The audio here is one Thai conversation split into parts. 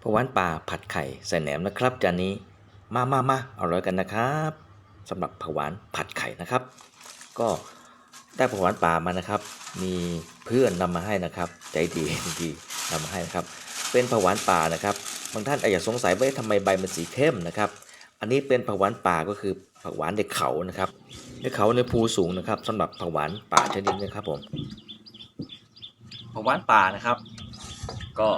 ผักหวานป่าผัดไข่ใส่แหนมนะครับจานนี้มามามาอร่อยกันนะครับสำหรับผักหวานผัดไข่นะครับ ก็ได้ผักหวานป่ามานะครับ มีเพื่อนนำมาให้นะครับ ใจดีดีนำมาให้นะครับ เป็นผักหวานป่านะครับบางท่านอาจจะสงสัยว่าทำไมใบมันสีเข้มนะครับ อันนี้เป็นผักหวานป่าก็คือผักหวานในเขานะครับในเขาในภูสูงนะครับสำหรับผักหวานป่าชนิดนี้ครับผมผักหวานป่านะครับ ก็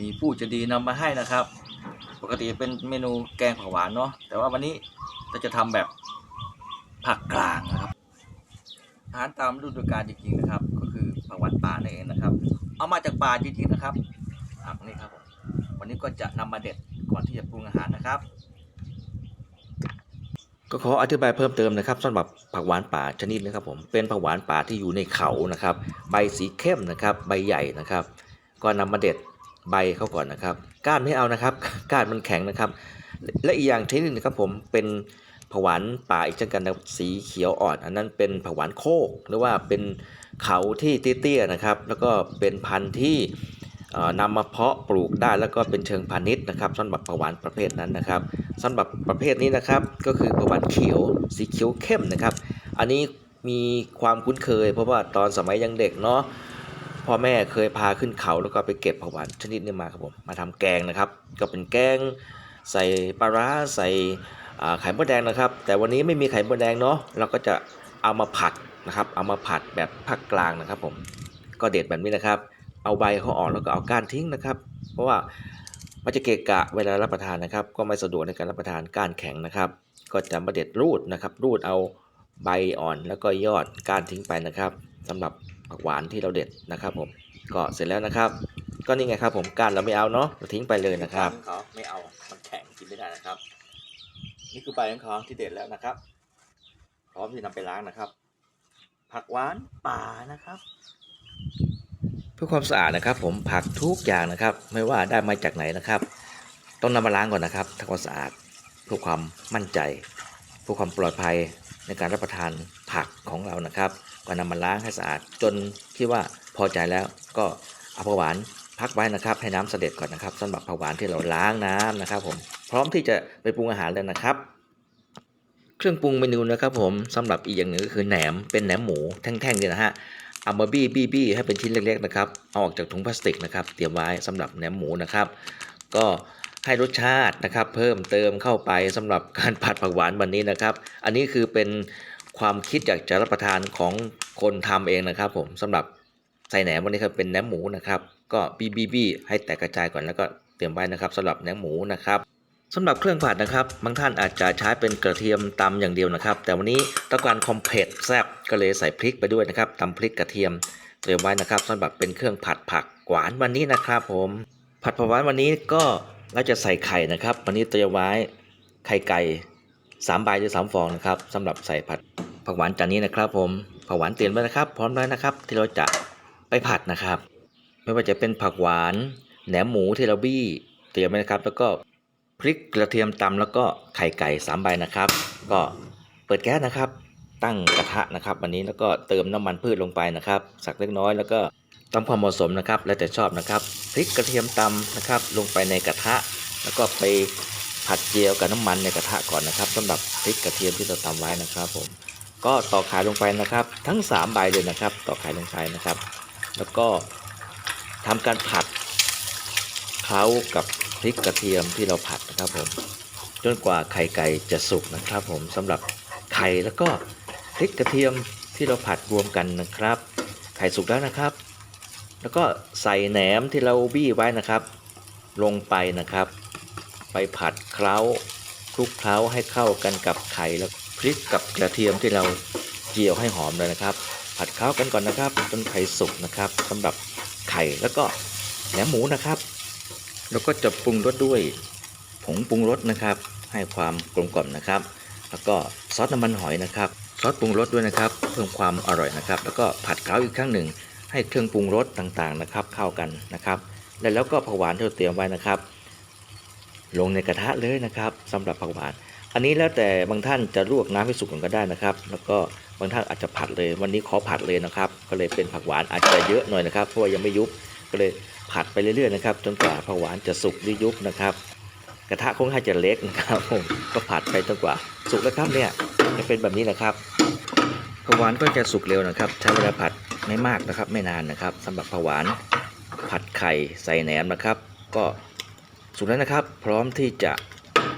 มีผู้ใจะดีนำมาให้นะครับ ปกติเป็นเมนูแกงผักหวานเนาะแต่ว่าวันนี้เราจะทำแบบผักกลางนะครับอาหารตามฤดูกาลจริงๆนะครับ ก็คือผักหวานป่านั่นเองนะครับ เอามาจากป่าจริงๆนะครับผักนี่ครับผมวันนี้ก็จะนำมาเด็ดก่อนที่จะปรุงอาหารนะครับ ก็ขออธิบายเพิ่มเติมนะครับสำหรับผักหวานป่าชนิดนี้ครับผมเป็นผักหวานป่าที่อยู่ในเขานะครับ ใบสีเข้มนะครับ ใบใหญ่นะครับ ก็นำมาเด็ด ใบเขาก่อนนะครับก้านไม่เอานะครับ ก้านมันแข็งนะครับ และอีกอย่างชนิดหนึงนะครับผมเป็นผักหวานป่าอีกเช่นกันนะสีเขียวอ่อน อันนั้นเป็นผักหวานโคกหรือว่าเป็นเขาที่เตี้ยๆนะครับ แล้วก็เป็นพันธุ์ที่เอ่อนำมาเพาะปลูกได้แล้วก็เป็นเชิงพาณิชย์นะครับสำหรับผักหวานประเภทนั้นนะครับสำหรับประเภทนี้นะครับก็คือผักหวานเขียวสีเขียวเข้มนะครับ อันนี้มีความคุ้นเคย เพราะว่าตอนสมัยยังเด็กเนาะ พ่อแม่เคยพาขึ้นเขาแล้วก็ไปเก็บผักหวานชนิดนี้มาครับผมมาทำแกงนะครับ ก็เป็นแกงใส่ปลาร้าใส่ไข่มดแดงนะครับ แต่วันนี้ไม่มีไข่มดแดงเนาะเราก็จะเอามาผัดนะครับ เอามาผัดแบบภาคกลางนะครับผมก็เด็ดแบบนี้นะครับ เอาใบเขาออกแล้วก็เอาก้านทิ้งนะครับ เพราะว่ามันจะเกะกะเวลารับประทานนะครับ ก็ไม่สะดวกในการรับประทานก้านแข็งนะครับ ก็จะมาเด็ดรูดนะครับ รูดเอาใบอ่อนแล้วก็ยอดก้านทิ้งไปนะครับสำหรับ ผักหวานที่เราเด็ดนะครับผมก็เสร็จแล้วนะครับ ก็นี่ไงครับผมก้านเราไม่เอาเนาะเราทิ้งไปเลยนะครับเขาไม่เอามันแข็งกินไม่ได้นะครับ นี่คือใบของเขาที่เด็ดแล้วนะครับ พร้อมที่นำไปล้างนะครับ ผักหวานป่านะครับ เพื่อความสะอาดนะครับ ผมผักทุกอย่างนะครับ ไม่ว่าได้มาจากไหนนะครับ ต้องนำมาล้างก่อนนะครับทำความสะอาดเพื่อความมั่นใจเพื่อความปลอดภัยในการรับประทานผักของเรานะครับ ก็นำมาล้างให้สะอาดจนคิดว่าพอใจแล้วก็เอาผักหวานพักไว้นะครับให้น้ำเสด็จก่อนนะครับสำหรับผักหวานที่เราล้างน้ำนะครับ ผมพร้อมที่จะไปปรุงอาหารแล้วนะครับ เครื่องปรุงเมนูนะครับ ผมสำหรับอีกอย่างหนึ่งก็คือแหนมเป็นแหนมหมูแท่งๆเนี่ยนะฮะเอามาบี้บี้บี้ให้เป็นชิ้นเล็กๆนะครับเอาออกจากถุงพลาสติกนะครับเตรียมไว้สำหรับแหนมหมูนะครับ ก็ให้รสชาตินะครับ เพิ่มเติมเข้าไปสำหรับการผัดผักหวานวันนี้นะครับ อันนี้คือเป็น ความคิดอยากจะรับประทานของคนทำเองนะครับ ผมสำหรับใส่แหนมวันนี้ครับเป็นแหนมหมูนะครับ ก็บี้บี้บี้ให้แตกกระจายก่อนแล้วก็เตรียมไว้นะครับสำหรับแหนมหมูนะครับสำหรับเครื่องผัดนะครับบางท่านอาจจะใช้เป็นกระเทียมตำอย่างเดียวนะครับ แต่วันนี้ต้องการคอมเพล็กแซบก็เลยใส่พริกไปด้วยนะครับตำพริกกระเทียมเตรียมไว้นะครับสำหรับเป็นเครื่องผัดผักหวานวันนี้นะครับ ผม ผัดผักหวานวันนี้ก็เราจะใส่ไข่นะครับ วันนี้เตรียมไว้ไข่ไก่สามใบหรือสามฟองนะครับสำหรับใส่ผัด ผักหวานจานนี้นะครับ ผมผักหวานเตรียมไว้นะครับ พร้อมแล้วนะครับ ที่เราจะไปผัดนะครับ ไม่ว่าจะเป็นผักหวานแหนมหมูที่เราบี้เตรียมไว้นะครับ แล้วก็พริกกระเทียมตำแล้วก็ไข่ไก่3ใบนะครับ ก็เปิดแก๊สนะครับ ตั้งกระทะนะครับวันนี้แล้วก็เติมน้ำมันพืชลงไปนะครับ สักเล็กน้อยแล้วก็ตามความเหมาะสมนะครับ แล้วแต่ชอบนะครับพริกกระเทียมตำนะครับ ลงไปในกระทะ แล้วก็ไปผัดเจียวกับน้ำมันในกระทะก่อนนะครับสำหรับพริกกระเทียมที่เราตำไว้นะครับผม ก็ตอกไขลงไปนะครับ ทั้ง 3 ใบเลยนะครับตอกไขลงไปนะครับ แล้วก็ทำการผัดเคล้ากับพริกกระเทียมที่เราผัดนะครับผมจนกว่าไข่ไก่จะสุกนะครับ ผมสำหรับไข่แล้วก็พริกกระเทียมที่เราผัดรวมกันนะครับ ไข่สุกแล้วนะครับ แล้วก็ใส่แหนมที่เราบี้ไว้นะครับ ลงไปนะครับ ไปผัดเคล้าคลุกเคล้าให้เข้ากันกับไข่แล้ว ริกกับกระเทียมที่เราเจียวให้หอมเลยนะครับ ผัดเคล้ากันก่อนนะครับจนไข่สุกนะครับสำหรับไข่แล้วก็แหนมหมูนะครับ แล้วก็จะปรุงรสด้วยผงปรุงรสนะครับ ให้ความกลมกล่อมนะครับ แล้วก็ซอสน้ำมันหอยนะครับ ซอสปรุงรสด้วยนะครับ เพิ่มความอร่อยนะครับ แล้วก็ผัดเคล้าอีกครั้งหนึ่ง ให้เครื่องปรุงรสต่างๆนะครับ เข้ากันนะครับและแล้วก็ผักหวานที่เราเตรียมไว้นะครับ ลงในกระทะเลยนะครับสำหรับผักหวาน อันนี้แล้วแต่บางท่านจะลวกน้ำให้สุกก่อนก็ได้นะครับ แล้วก็บางท่านอาจจะผัดเลย วันนี้ขอผัดเลยนะครับ ก็เลยเป็นผักหวานอาจจะเยอะหน่อยนะครับเพราะว่ายังไม่ยุบก็เลยผัดไปเรื่อยๆนะครับจนกว่าผักหวานจะสุกหรือยุบนะครับกระทะคงให้จะเล็กนะครับผมก็ผัดไปจนกว่าสุกแล้วครับเนี่ยจะเป็นแบบนี้แหละครับผักหวานก็จะสุกเร็วนะครับ ใช้เวลาผัดไม่มากนะครับ ไม่นานนะครับสำหรับผักหวานผัดไข่ใส่แหนมนะครับ ก็สุกแล้วนะครับ พร้อมที่จะ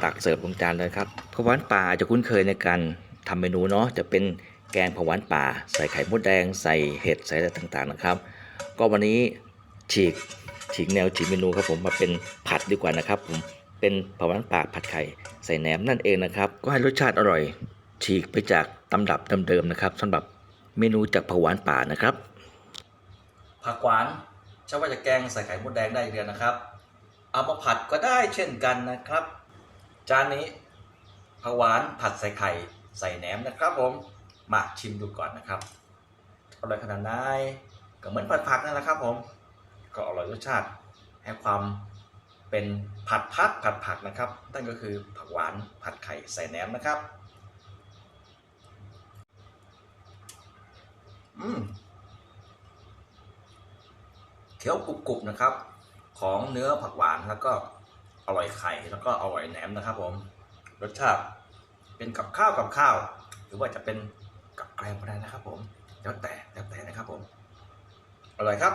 ตักเสิร์ฟลงจานเลยครับ ผักหวานป่าอาจจะคุ้นเคยในการทำเมนูเนาะจะเป็นแกงผักหวานป่า ใส่ไข่มดแดงใส่เห็ดใส่อะไรต่างๆนะครับ ก็วันนี้ฉีกฉีกแนวฉีกเมนูครับผมมาเป็นผัดดีกว่านะครับ ผมเป็นผักหวานป่าผัดไข่ใส่แหนมนั่นเองนะครับ ก็ให้รสชาติอร่อย ฉีกไปจากตำรับเดิมๆนะครับสำหรับเมนูจากผักหวานป่านะครับ ผักหวานใช่ว่าจะแกงใส่ไข่มดแดงได้เดียวนะครับ เอามาผัดก็ได้เช่นกันนะครับ จานนี้ ผักหวานผัดใส่ไข่ใส่แหนมนะครับผมมาชิมดูก่อนนะครับอร่อยขนาดไหนก็เหมือนผัดผักนั่นแหละครับผมก็อร่อยรสชาติให้ความเป็นผัดพักผัดผักนะครับนั่นก็คือผักหวานผัดไข่ใส่แหนมนะครับอืมเคี้ยวกรุบๆนะครับ ของเนื้อผักหวานแล้วก็อร่อยไข่แล้วก็อร่อยแหนมนะครับผม รสชาติ เป็นกับข้าวกับข้าว หรือว่าจะเป็นกับแกล้มก็ได้นะครับผมแล้วแต่แล้วแต่นะครับผมอร่อยครับ